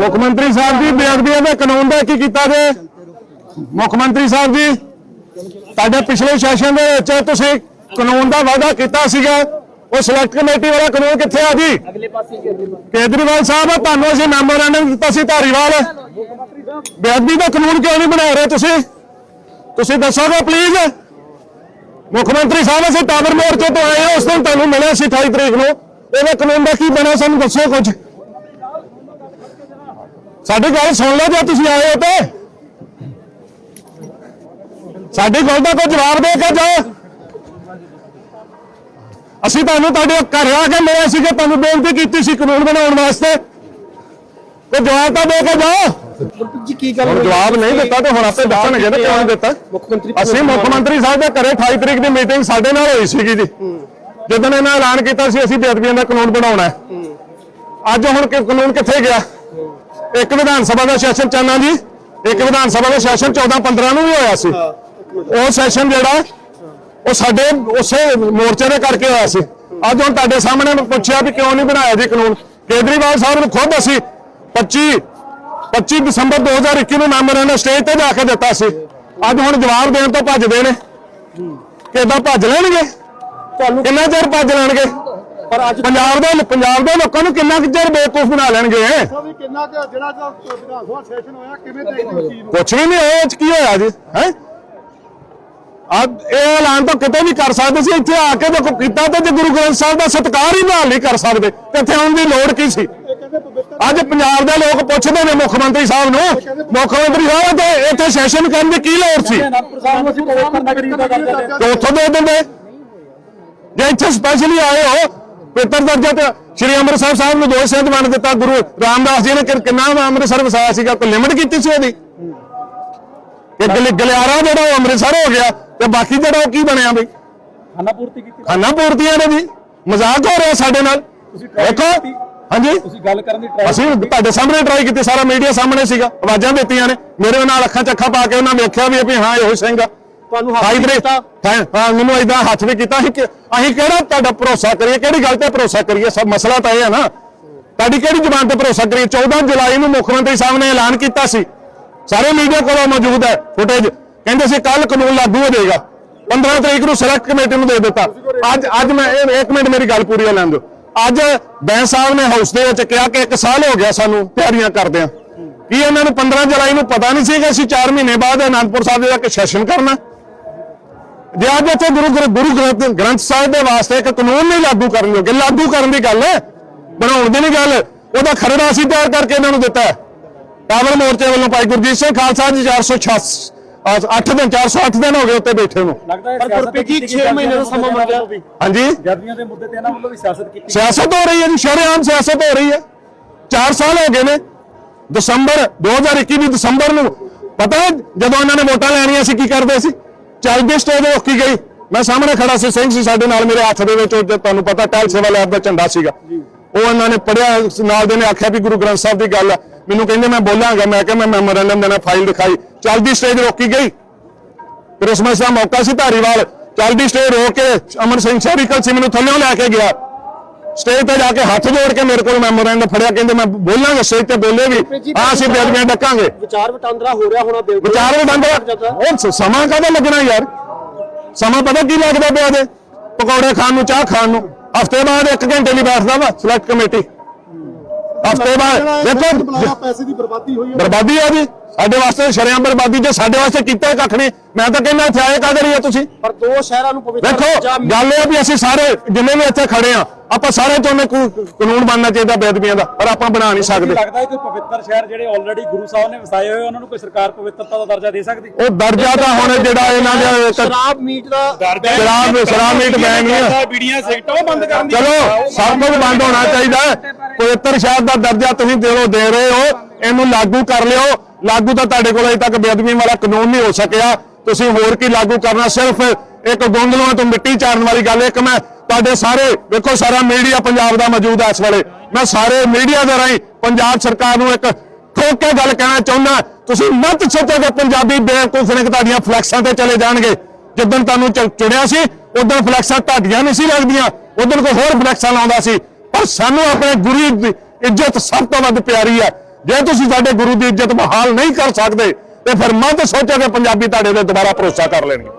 ਮੁੱਖ ਮੰਤਰੀ ਸਾਹਿਬ ਜੀ ਬੇਅਦਬੀਆਂ ਦੇ ਕਾਨੂੰਨ ਦਾ ਕੀ ਕੀਤਾ ਜੇ? ਮੁੱਖ ਮੰਤਰੀ ਸਾਹਿਬ ਜੀ ਤੁਹਾਡੇ ਪਿਛਲੇ ਸੈਸ਼ਨ ਦੇ ਵਿੱਚ ਤੁਸੀਂ ਕਾਨੂੰਨ ਦਾ ਵਾਅਦਾ ਕੀਤਾ ਸੀਗਾ। ਉਹ ਸਿਲੈਕਟ ਕਮੇਟੀ ਵਾਲਾ ਕਾਨੂੰਨ ਕਿੱਥੇ ਆ ਜੀ? ਕੇਜਰੀਵਾਲ ਸਾਹਿਬ ਤੁਹਾਨੂੰ ਅਸੀਂ ਮੈਮੋਰੈਂਡਮ ਦਿੱਤਾ ਸੀ ਧਾਰੀਵਾਲ। ਬੇਅਦਬੀ ਦਾ ਕਾਨੂੰਨ ਕਿਉਂ ਨਹੀਂ ਬਣਾ ਰਹੇ ਤੁਸੀਂ? ਤੁਸੀਂ ਦੱਸੋਗੇ ਪਲੀਜ਼ ਮੁੱਖ ਮੰਤਰੀ ਸਾਹਿਬ ਅਸੀਂ ਟਾਵਰ ਮੋਰਚੇ ਤੋਂ ਆਏ ਹਾਂ ਉਸ ਦਿਨ ਤੁਹਾਨੂੰ ਮਿਲਿਆ ਸੀ 28 ਤਰੀਕ ਨੂੰ। ਇਹਦੇ ਕਾਨੂੰਨ ਦਾ ਕੀ ਬਣਿਆ ਸਾਨੂੰ ਦੱਸੋ ਕੁਝ। ਸਾਡੀ ਗੱਲ ਸੁਣ ਲਓ ਜੇ ਤੁਸੀਂ ਆਏ ਹੋ ਤੇ। ਸਾਡੀ ਗੱਲ ਦਾ ਕੋਈ ਜਵਾਬ ਦੇ ਕੇ ਜਾਓ। ਅਸੀਂ ਤੁਹਾਨੂੰ ਤੁਹਾਡੇ ਘਰ ਆ ਕੇ ਮਿਲੇ ਸੀ ਕਿ ਤੁਹਾਨੂੰ ਬੇਨਤੀ ਕੀਤੀ ਸੀ ਕਾਨੂੰਨ ਬਣਾਉਣ ਵਾਸਤੇ। ਕੋਈ ਜਵਾਬ ਤਾਂ ਦੇ ਕੇ ਜਾਓ। ਜੀ ਕੀ ਗੱਲ ਹੁਣ? ਜਵਾਬ ਨਹੀਂ ਦਿੱਤਾ ਤੇ ਹੁਣ ਆਪੇ ਦੱਸਣਗੇ ਨਾ ਕਿਉਂ ਦਿੱਤਾ। ਮੁੱਖ ਮੰਤਰੀ ਅਸੀਂ ਮੁੱਖ ਮੰਤਰੀ ਸਾਹਿਬ ਦੇ ਘਰੇ 28 ਤਰੀਕ ਦੀ ਮੀਟਿੰਗ ਸਾਡੇ ਨਾਲ ਹੋਈ ਸੀਗੀ ਜੀ। ਜਦੋਂ ਇਹਨਾਂ ਐਲਾਨ ਕੀਤਾ ਸੀ ਅਸੀਂ ਬੇਅਦਬੀਆਂ ਦਾ ਕਾਨੂੰਨ ਬਣਾਉਣਾ ਹੈ। ਅੱਜ ਹੁਣ ਕਿ ਕਾਨੂੰਨ ਕਿੱਥੇ ਗਿਆ? ਇੱਕ ਵਿਧਾਨ ਸਭਾ ਦਾ ਸੈਸ਼ਨ ਚੱਲਣਾ ਜੀ ਇੱਕ ਵਿਧਾਨ ਸਭਾ ਦਾ ਸੈਸ਼ਨ 14 15 ਨੂੰ ਵੀ ਹੋਇਆ ਸੀ। ਉਹ ਸੈਸ਼ਨ ਜਿਹੜਾ ਉਹ ਸਾਡੇ ਉਸੇ ਮੋਰਚੇ ਦੇ ਕਰਕੇ ਹੋਇਆ ਸੀ। ਅੱਜ ਹੁਣ ਤੁਹਾਡੇ ਸਾਹਮਣੇ ਮੈਂ ਪੁੱਛਿਆ ਵੀ ਕਿਉਂ ਨਹੀਂ ਬਣਾਇਆ ਜੀ ਕਾਨੂੰਨ? ਕੇਜਰੀਵਾਲ ਸਾਹਿਬ ਨੂੰ ਖੁਦ ਅਸੀਂ 25 25 ਦਸੰਬਰ 2021 ਨੂੰ ਮੈਮੋਰੈਂਡਮ ਸਟੇਜ ਤੇ ਜਾ ਕੇ ਦਿੱਤਾ ਸੀ। ਅੱਜ ਹੁਣ ਜਵਾਬ ਦੇਣ ਤੋਂ ਭੱਜਦੇ ਨੇ। ਕਿਦਾਂ ਭੱਜ ਲੈਣਗੇ? ਤੁਹਾਨੂੰ ਕਿੰਨਾ ਚਿਰ ਭੱਜ ਲੈਣਗੇ? ਪਰ ਅੱਜ ਪੰਜਾਬ ਦੇ ਪੰਜਾਬ ਦੇ ਲੋਕਾਂ ਨੂੰ ਕਿੰਨਾ ਕੁ ਚਿਰ ਬੇਵਕੂਫ ਬਣਾ ਲੈਣਗੇ? ਵੀ ਕਿੰਨਾ ਕੁ ਜਿਹੜਾ ਜੋ ਵਿਧਾਨ ਸਭਾ ਸੈਸ਼ਨ ਹੋਇਆ ਕਿਵੇਂ ਦੇਖਦੇ ਹੋ ਚੀਜ਼ ਨੂੰ? ਕੁਛ ਵੀ ਨਹੀਂ ਹੋਇਆ ਇਹ 'ਚ ਕੀ ਹੋਇਆ ਜੀ? ਹੈ? ਆ ਇਹ ਐਲਾਨ ਤਾਂ ਕਿਤੇ ਵੀ ਕਰ ਸਕਦੇ ਸੀ ਇੱਥੇ ਆ ਕੇ ਦੇਖੋ ਕੀਤਾ ਤੇ ਜੇ ਗੁਰੂ ਗ੍ਰੰਥ ਸਾਹਿਬ ਦਾ ਸਤਿਕਾਰ ਹੀ ਬਹਾਲ ਨਹੀਂ ਕਰ ਸਕਦੇ ਤੇ ਇੱਥੇ ਆਉਣ ਦੀ ਲੋੜ ਕੀ ਸੀ? ਇਹ ਕਹਿੰਦੇ ਪਵਿੱਤਰ ਅੱਜ ਪੰਜਾਬ ਦੇ ਲੋਕ ਪੁੱਛਦੇ ਨੇ ਮੁੱਖ ਮੰਤਰੀ ਸਾਹਿਬ ਨੂੰ ਮੁੱਖ ਮੰਤਰੀ ਸਾਹਿਬ ਤੇ ਇੱਥੇ ਸੈਸ਼ਨ ਕਰਨ ਦੀ ਕੀ ਲੋੜ ਸੀ? ਅਨੰਦਪੁਰ ਸਾਹਿਬ ਨੂੰ ਅਸੀਂ ਪਵਿੱਤਰ ਨਗਰੀ ਦਾ ਦਰਜਾ ਦੇ ਤੇ ਉੱਥੋਂ ਦੇ ਦਿੰਦੇ। ਜੇ ਇੱਥੇ ਸਪੈਸ਼ਲੀ ਆਏ ਹੋ ਪਿੱਤਰ ਦਰਜਾ ਤੇ ਸ਼੍ਰੀ ਅੰਮ੍ਰਿਤਸਰ ਸਾਹਿਬ ਨੂੰ ਦੋ ਸਿੰਘ ਬਣ ਦਿੱਤਾ ਗੁਰੂ ਰਾਮਦਾਸ ਜੀ ਨੇ ਕਿੰਨਾ ਅੰਮ੍ਰਿਤਸਰ ਵਸਾਇਆ ਸੀਗਾ ਕੋਈ ਲਿਮਟ ਕੀਤੀ ਸੀ ਉਹਦੀ? ਕਿ ਗਲ- ਗਲਿਆਰਾ ਜਿਹੜਾ ਉਹ ਅੰਮ੍ਰਿਤਸਰ ਹੋ ਗਿਆ ਤੇ ਬਾਕੀ ਜਿਹੜਾ ਉਹ ਕੀ ਬਣਿਆ ਬਈ? ਖਾਨਾ ਪੂਰਤੀ ਕੀਤੀ। ਖਾਨਾ ਪੂਰਤੀਆਂ ਨੇ ਜੀ। ਮਜ਼ਾਕ ਹੋ ਰਿਹਾ ਸਾਡੇ ਨਾਲ। ਦੇਖੋ। ਹਾਂਜੀ। ਤੁਸੀਂ ਗੱਲ ਕਰਨ ਦੀ ਟਰਾਈ ਅਸੀਂ ਤੁਹਾਡੇ ਸਾਹਮਣੇ ਟਰਾਈ ਕੀਤੀ ਸਾਰਾ ਮੀਡੀਆ ਸਾਹਮਣੇ ਸੀਗਾ। ਆਵਾਜ਼ਾਂ ਦਿੱਤੀਆਂ ਨੇ। ਮੇਰੇ ਨਾਲ ਅੱਖਾਂ ਚੱਖਾਂ ਪਾ ਕੇ ਉਹਨਾਂ ਵੇਖਿਆ ਵੀ ਵੀ ਹਾਂ ਇਹੋ ਸਿੰਘ ਆ। ਤੁਹਾਨੂੰ ਹੱਥ ਵੀ ਕੀਤਾ। ਹਾਂ ਮੈਨੂੰ ਇਦਾਂ ਹੱਥ ਵੀ ਕੀਤਾ ਅਸੀਂ ਅਸੀਂ ਕਿਹੜਾ ਤੁਹਾਡਾ ਭਰੋਸਾ ਕਰੀਏ ਕਿਹੜੀ ਗੱਲ ਤੇ ਭਰੋਸਾ ਕਰੀਏ? ਸਭ ਮਸਲਾ ਤਾਂ ਇਹ ਹੈ ਨਾ। ਤੁਹਾਡੀ ਕਿਹੜੀ ਜ਼ਬਾਨ ਤੇ ਭਰੋਸਾ ਕਰੀਏ? 14 ਜੁਲਾਈ ਨੂੰ ਮੁੱਖ ਮੰਤਰੀ ਸਾਹਿਬ ਨੇ ਐਲਾਨ ਕੀਤਾ ਸੀ। ਸਾਰੇ ਮੀਡੀਆ ਕੋਲ ਮੌਜੂਦ ਹੈ ਫੁਟੇਜ। ਕਹਿੰਦੇ ਸੀ ਕੱਲ ਕਾਨੂੰਨ ਲਾਗੂ ਹੋ ਜਾਏਗਾ। 15 ਤਰੀਕ ਨੂੰ ਸਿਲੈਕਟ ਕਮੇਟੀ ਨੂੰ ਦੇ ਦਿੱਤਾ। ਅੱਜ ਅੱਜ ਮੈਂ ਇਹ- ਇੱਕ ਮਿੰਟ ਮੇਰੀ ਗੱਲ ਪੂਰੀ ਲੈਣ ਦਿਓ। ਅੱਜ ਬੈਂਸ ਸਾਹਿਬ ਨੇ ਹਾਊਸ ਦੇ ਵਿੱਚ ਕਿਹਾ ਕਿ ਇੱਕ ਸਾਲ ਹੋ ਗਿਆ ਸਾਨੂੰ ਤਿਆਰੀਆਂ ਕਰਦਿਆਂ ਕੀ ਇਹਨਾਂ ਨੂੰ 15 ਜੁਲਾਈ ਨੂੰ ਪਤਾ ਨਹੀਂ ਸੀ ਕਿ ਅਸੀਂ 4 ਮਹੀਨੇ ਬਾਅਦ ਅਨੰਦਪੁਰ ਸਾਹਿਬ ਦੇ ਕੇ ਸੈਸ਼ਨ ਕਰਨਾ? ਜੇ ਅੱਜ ਇੱਥੇ ਗੁਰੂ ਗ੍ਰ- ਗੁਰੂ ਗ੍ਰੰਥ ਗ੍ਰੰਥ ਸਾਹਿਬ ਦੇ ਵਾਸਤੇ ਇੱਕ ਕਾਨੂੰਨ ਨਹੀਂ ਲਾਗੂ ਕਰਨ ਜੋਗੇ ਲਾਗੂ ਕਰਨ ਦੀ ਗੱਲ ਹੈ ਬਣਾਉਣ ਦੀ ਨਹੀਂ ਗੱਲ ਉਹਦਾ ਖਰੜਾ ਅਸੀਂ ਤਿਆਰ ਕਰਕੇ ਇਹਨਾਂ ਨੂੰ ਦਿੱਤਾ ਹੈ। ਮੋਰਚੇ ਵੱਲੋਂ ਭਾਈ ਗੁਰਜੀਤ ਸਿੰਘ ਖਾਲਸਾ ਜੀ 486 8 ਦਿਨ 408 ਦਿਨ ਹੋ ਗਏ ਉੱਤੇ ਬੈਠੇ ਨੂੰ। ਲੱਗਦਾ ਹੈ ਪਰ ਗੁਰਪ੍ਰੀਤ ਜੀ 6 ਮਹੀਨੇ ਦਾ ਸਮਾਂ ਮੰਗਿਆ। ਹਾਂਜੀ। ਜਦਵੀਆਂ ਦੇ ਮੁੱਦੇ ਤੇ ਇਹਨਾਂ ਵੱਲੋਂ ਵੀ ਸਿਆਸਤ ਕੀਤੀ ਸਿਆਸਤ ਹੋ ਰਹੀ ਹੈ ਜੀ ਸ਼ਰੇਆਮ ਸਿਆਸਤ ਹੋ ਰਹੀ ਹੈ। 4 ਸਾਲ ਹੋ ਗਏ ਨੇ ਦਸੰਬਰ 2021 ਦੀ ਦਸੰਬਰ ਨੂੰ। ਪਤਾ ਹੈ ਜਦੋਂ ਇਹਨਾਂ ਨੇ ਵੋਟਾਂ ਲੈਣੀਆਂ ਸੀ ਕੀ ਕਰਦੇ ਸੀ? ਚੱਲਦੀ ਸਟੇਜ ਰੋਕੀ ਗਈ। ਮੈਂ ਸਾਹਮਣੇ ਖੜਾ ਸੀ ਸਿੰਘ ਸੀ ਸਾਡੇ ਨਾਲ ਮੇਰੇ ਹੱਥ ਦੇ ਵਿੱਚ ਉਹ ਤੁਹਾਨੂੰ ਪਤਾ ਟੈਲ ਸੇਵਾ ਲੈਬ ਦਾ ਝੰਡਾ ਸੀਗਾ। ਉਹ ਇਹਨਾਂ ਨੇ ਪੜਿਆ ਨਾਲ ਦੇ ਨੇ ਆਖਿਆ ਵੀ ਗੁਰੂ ਗ੍ਰੰਥ ਸਾਹਿਬ ਦੀ ਗੱਲ ਹੈ ਮੈਨੂੰ ਕਹਿੰਦੇ ਮੈਂ ਬੋਲਾਂਗਾ। ਮੈਂ ਕਿਹਾ ਮੈਂ ਮੈਮੋਰੈਂਡਮ ਦੇਣਾ ਫਾਈਲ ਦਿਖਾਈ। ਚੱਲਦੀ ਸਟੇਜ ਰੋਕੀ ਗਈ। ਕ੍ਰਿਸਮਸ ਦਾ ਮੌਕਾ ਸੀ ਧਾਰੀਵਾਲ। ਚੱਲਦੀ ਸਟੇਜ ਰੋਕ ਕੇ ਅਮਨ ਸਿੰਘ ਸੈਵੀਕਲ ਸੀ ਮੈਨੂੰ ਥੱਲੇੋਂ ਲੈ ਕੇ ਗਿਆ। ਸਟੇਜ ਤੇ ਜਾ ਕੇ ਹੱਥ ਜੋੜ ਕੇ ਮੇਰੇ ਕੋਲ ਮੈਮੋਰੈਂਡਮ ਫੜਿਆ ਕਹਿੰਦੇ ਮੈਂ ਬੋਲਾਂਗਾ ਸਟੇਜ ਤੇ ਬੋਲੇ ਵੀ ਹਾਂ ਅਸੀਂ ਬੇਦਬੀਆਂ ਡੱਕਾਂਗੇ। ਵਿਚਾਰ ਵਟਾਂਦਰਾ ਹੋ ਰਿਹਾ ਹੋਣਾ ਬਿਲਕੁਲ। ਵਿਚਾਰ ਵਟਾਂਦਰਾ ਉਹ ਸਮਾਂ ਕਾਹਦਾ ਲੱਗਣਾ ਯਾਰ? ਸਮਾਂ ਪਤਾ ਕੀ ਲੱਗਦਾ ਪਿਆ ਦੇ ਪਕੌੜੇ ਖਾਣ ਨੂੰ ਚਾਹ ਖਾਣ ਨੂੰ। ਹਫ਼ਤੇ ਬਾਅਦ 1 ਘੰਟੇ ਲਈ ਬੈਠਦਾ ਵਾ ਸਿਲੈਕਟ ਕਮੇਟੀ ਹਫ਼ਤੇ ਬਾਅਦ ਦੇਖੋ ਪੈਸੇ ਦੀ ਬਰਬਾਦੀ ਹੋਈ ਹੈ। ਬਰਬਾਦੀ ਆ ਜੀ ਸਾਡੇ ਵਾਸਤੇ ਸ਼ਰੇਆਮ ਬਰਬਾਦੀ ਜੇ ਸਾਡੇ ਵਾਸਤੇ ਕੀਤਾ ਕੱਖ ਨਹੀਂ ਮੈਂ ਤਾਂ ਕਹਿੰਦਾ ਇੱਥੇ ਆਏ ਕਾਹਦੇ ਲਈ ਆ ਤੁਸੀਂ? ਪਰ ਦੋ ਸ਼ਹਿਰਾਂ ਨੂੰ ਪਵਿੱਤਰ ਦੇਖੋ ਗੱਲ ਇਹ ਆ ਵੀ ਅਸੀਂ ਸਾਰੇ ਜਿੰਨੇ ਵੀ ਇੱਥੇ ਖੜੇ ਆ ਆਪਾਂ ਸਾਰੇ ਚਾਹੁੰਦੇ ਕੋ- ਕਾਨੂੰਨ ਬਣਨਾ ਚਾਹੀਦਾ ਬੇਅਦਬੀਆਂ ਦਾ ਪਰ ਆਪਾਂ ਬਣਾ ਨਹੀਂ ਸਕਦੇ। ਲੱਗਦਾ ਹੈ ਕੋਈ ਪਵਿੱਤਰ ਸ਼ਹਿਰ ਜਿਹੜੇ ਆਲਰੇਡੀ ਗੁਰੂ ਸਾਹਿਬ ਨੇ ਵਸਾਏ ਹੋਏ ਉਹਨਾਂ ਨੂੰ ਕੋਈ ਸਰਕਾਰ ਪਵਿੱਤਰਤਾ ਦਾ ਦਰਜਾ ਦੇ ਸਕਦੀ? ਉਹ ਦਰਜਾ ਤਾਂ ਹੁਣ ਜਿਹੜਾ ਇਹਨਾਂ ਦੇ ਸ਼ਰਾਬ ਮੀਟ ਦਾ ਸ਼ਰਾਬ ਸ਼ਰਾਬ ਮੀਟ ਬੈਨ ਨਹੀਂ। ਆ ਬੀੜੀਆਂ ਸਿਗਰਟਾਂ ਉਹ ਬੰਦ ਕਰਨ ਦੀ ਚਲੋ ਸਭ ਕੁਝ ਬੰਦ ਹੋਣਾ ਚਾਹੀਦਾ ਹੈ। ਪਵਿੱਤਰ ਸ਼ਹਿਰ ਦਾ ਦਰਜਾ ਤੁਸੀਂ ਦਿਲੋਂ ਦੇ ਰਹੇ ਹੋ ਇਹਨੂੰ ਲਾਗੂ ਕਰ ਲਿਓ। ਲਾਗੂ ਤਾਂ ਤੁਹਾਡੇ ਕੋਲ ਅਜੇ ਤੱਕ ਬੇਅਦਬੀ ਵਾਲਾ ਕਾਨੂੰਨ ਨਹੀਂ ਹੋ ਸਕਿਆ। ਤੁਸੀਂ ਹੋਰ ਕੀ ਲਾਗੂ ਕਰਨਾ ਸਿਰਫ ਇੱਕ ਗੋਂਗਲੂਆਂ ਤੋਂ ਮਿੱਟੀ ਚਾੜਨ ਵਾਲੀ ਗੱਲ ਇੱਕ ਮੈਂ ਤੁਹਾਡੇ ਸਾਰੇ, ਵੇਖੋ ਸਾਰਾ ਮੀਡੀਆ ਪੰਜਾਬ ਦਾ ਮੌਜੂਦ ਹੈ ਇਸ ਵੇਲੇ। ਮੈਂ ਸਾਰੇ ਮੀਡੀਆ ਦੇ ਰਾਹੀਂ ਪੰਜਾਬ ਸਰਕਾਰ ਨੂੰ ਇੱਕ ਠੋਕ ਕੇ ਗੱਲ ਕਹਿਣਾ ਚਾਹੁੰਦਾ। ਤੁਸੀਂ ਮਤ ਸੋਚੋ ਕਿ ਪੰਜਾਬੀ ਬੇਵਕੂਫ ਨੇ ਕਿ ਤੁਹਾਡੀਆਂ ਫਲੈਕਸਾਂ ਤੇ ਚਲੇ ਜਾਣਗੇ। ਜਿੱਦਣ ਤੁਹਾਨੂੰ ਚ- ਚੁਣਿਆ ਸੀ, ਉਦੋਂ ਫਲੈਕਸਾਂ ਤੁਹਾਡੀਆਂ ਨਹੀਂ ਸੀ ਲੱਗਦੀਆਂ। ਉਦੋਂ ਕੋਈ ਹੋਰ ਫਲੈਕਸਾਂ ਲਾਉਂਦਾ ਸੀ। ਪਰ ਸਾਨੂੰ ਆਪਣੇ ਗੁਰੂ ਦੀ ਇੱਜ਼ਤ ਸਭ ਤੋਂ ਵੱਧ ਪਿਆਰੀ ਹੈ। ਜੇ ਤੁਸੀਂ ਸਾਡੇ ਗੁਰੂ ਦੀ ਇੱਜ਼ਤ ਬਹਾਲ ਨਹੀਂ ਕਰ ਸਕਦੇ ਤੇ ਫਿਰ ਮੰਦ ਸੋਚਿਆ ਕਿ ਪੰਜਾਬੀ ਤੁਹਾਡੇ ਤੇ ਦੁਬਾਰਾ ਭਰੋਸਾ ਕਰ ਲੈਣਗੇ।